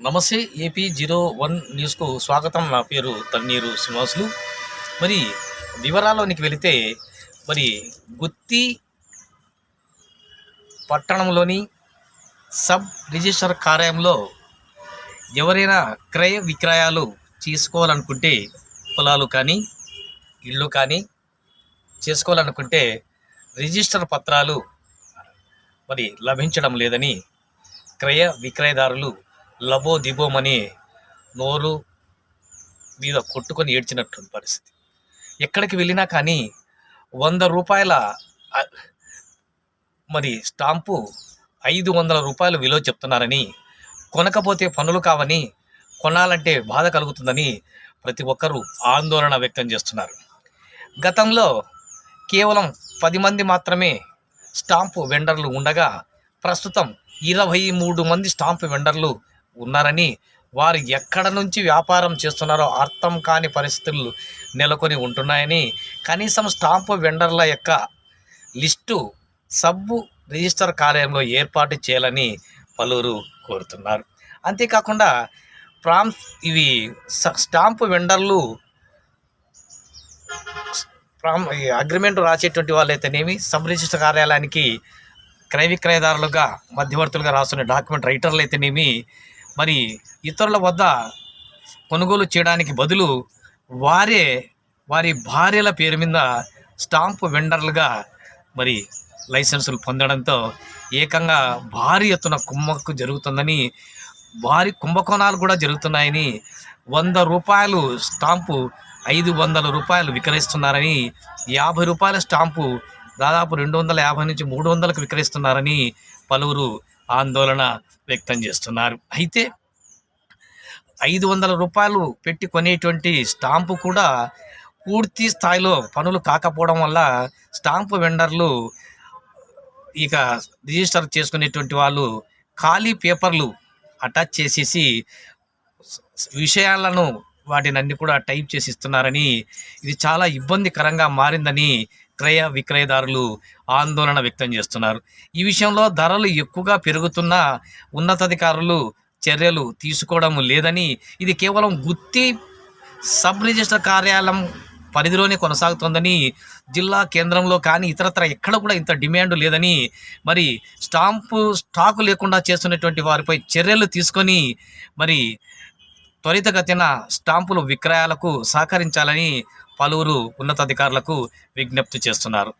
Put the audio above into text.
నమస్తే AP zero one న్యూస్కు స్వాగతం. నా పేరు తన్నీరు శ్రీనివాసులు. మరి వివరాల్లోనికి వెళితే మరి గుత్తి పట్టణంలోని సబ్ రిజిస్టర్ కార్యాలయంలో ఎవరైనా క్రయ విక్రయాలు చేసుకోవాలనుకుంటే పొలాలు కానీ ఇళ్ళు కానీ చేసుకోవాలనుకుంటే రిజిస్టర్ పత్రాలు మరి లభించడం లేదని క్రయ విక్రయదారులు లబో దిబోమని నోరు మీద కొట్టుకొని ఏడ్చినట్టుంది పరిస్థితి. ఎక్కడికి వెళ్ళినా కానీ వంద రూపాయల మరి స్టాంపు ఐదు వందల రూపాయలు విలువ చెప్తున్నారని కొనకపోతే పనులు కావని కొనాలంటే బాధ కలుగుతుందని ప్రతి ఒక్కరూ ఆందోళన వ్యక్తం చేస్తున్నారు. గతంలో కేవలం పది మంది మాత్రమే స్టాంపు వెండర్లు ఉండగా ప్రస్తుతం ఇరవై మూడు మంది స్టాంపు వెండర్లు ఉన్నారని వారు ఎక్కడ నుంచి వ్యాపారం చేస్తున్నారో అర్థం కాని పరిస్థితులు నెలకొని ఉంటున్నాయని కనీసం స్టాంపు వెండర్ల యొక్క లిస్టు సబ్బు రిజిస్టర్ కార్యాలయంలో ఏర్పాటు చేయాలని పలువురు కోరుతున్నారు. అంతేకాకుండా ప్రామ్ ఇవి స్టాంపు వెండర్లు ప్రామ్ అగ్రిమెంట్ రాసేటువంటి వాళ్ళైతేనేమి సబ్ రిజిస్టర్ కార్యాలయానికి క్రయ విక్రయదారులుగా మధ్యవర్తులుగా రాస్తున్న డాక్యుమెంట్ రైటర్లు అయితేనేమి మరి ఇతరుల వద్ద కొనుగోలు చేయడానికి బదులు వారే వారి భార్యల పేరు మీద స్టాంపు వెండర్లుగా మరి లైసెన్సులు పొందడంతో ఏకంగా భారీ ఎత్తున కుంభకు జరుగుతుందని భారీ కుంభకోణాలు కూడా జరుగుతున్నాయని వంద రూపాయలు స్టాంపు ఐదు వందల రూపాయలు విక్రయిస్తున్నారని యాభై రూపాయల స్టాంపు దాదాపు రెండు వందల యాభై నుంచి మూడు వందలకు విక్రయిస్తున్నారని పలువురు ఆందోళన వ్యక్తం చేస్తున్నారు. అయితే ఐదు వందల రూపాయలు పెట్టి కొనేటువంటి స్టాంపు కూడా పూర్తి స్థాయిలో పనులు కాకపోవడం వల్ల స్టాంపు వెండర్లు ఇక రిజిస్టర్ చేసుకునేటువంటి వాళ్ళు ఖాళీ పేపర్లు అటాచ్ చేసేసి విషయాలను వాటిని అన్ని కూడా టైప్ చేసి ఇస్తున్నారని ఇది చాలా ఇబ్బందికరంగా మారిందని క్రయ విక్రయదారులు ఆందోళన వ్యక్తం చేస్తున్నారు. ఈ విషయంలో ధరలు ఎక్కువగా పెరుగుతున్న ఉన్నతాధికారులు చర్యలు తీసుకోవడం లేదని ఇది కేవలం గుత్తి సబ్ రిజిస్టర్ కార్యాలయం పరిధిలోనే కొనసాగుతోందని జిల్లా కేంద్రంలో కానీ ఇతరత్ర ఎక్కడ కూడా ఇంత డిమాండ్ లేదని మరి స్టాంపు స్టాకు లేకుండా చేస్తున్నటువంటి వారిపై చర్యలు తీసుకొని మరి త్వరితగతిన స్టాంపులు విక్రయాలకు సహకరించాలని పలువురు ఉన్నతాధికారులకు విజ్ఞప్తి చేస్తున్నారు.